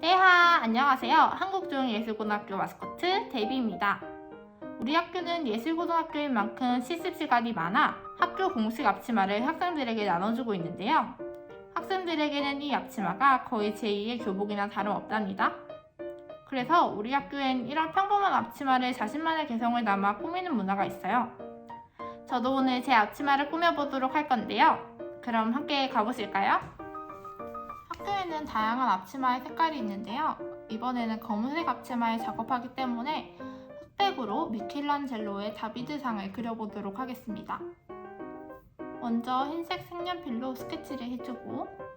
대하 안녕하세요. 한국중예술고등학교 마스코트 데이비입니다. 우리 학교는 예술고등학교인 만큼 실습 시간이 많아 학교 공식 앞치마를 학생들에게 나눠주고 있는데요. 학생들에게는 이 앞치마가 거의 제2의 교복이나 다름없답니다. 그래서 우리 학교엔 이런 평범한 앞치마를 자신만의 개성을 담아 꾸미는 문화가 있어요. 저도 오늘 제 앞치마를 꾸며보도록 할 건데요. 그럼 함께 가보실까요? 학교에는 다양한 앞치마의 색깔이 있는데요. 이번에는 검은색 앞치마에 작업하기 때문에 흑백으로 미켈란젤로의 다비드상을 그려보도록 하겠습니다. 먼저 흰색 색연필로 스케치를 해주고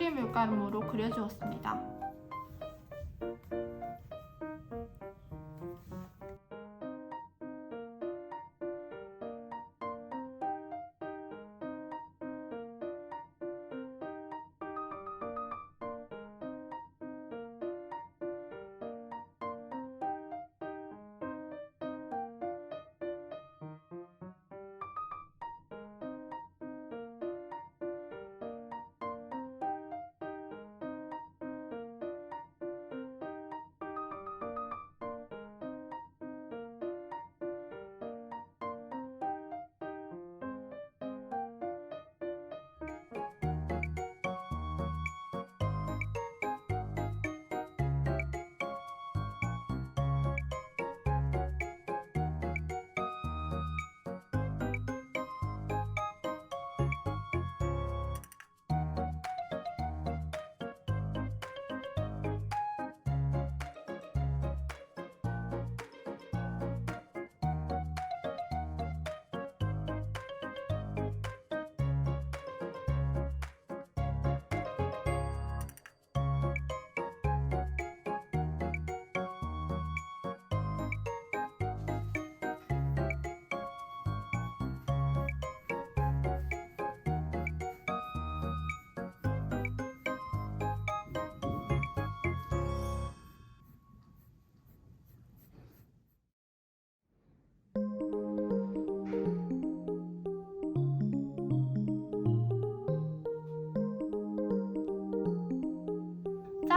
크릴 물감으로 그려주었습니다.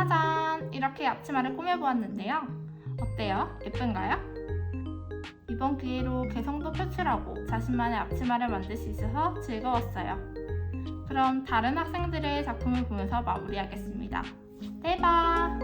짜잔! 이렇게 앞치마를 꾸며보았는데요. 어때요? 예쁜가요? 이번 기회로 개성도 표출하고 자신만의 앞치마를 만들 수 있어서 즐거웠어요. 그럼 다른 학생들의 작품을 보면서 마무리하겠습니다. 대박!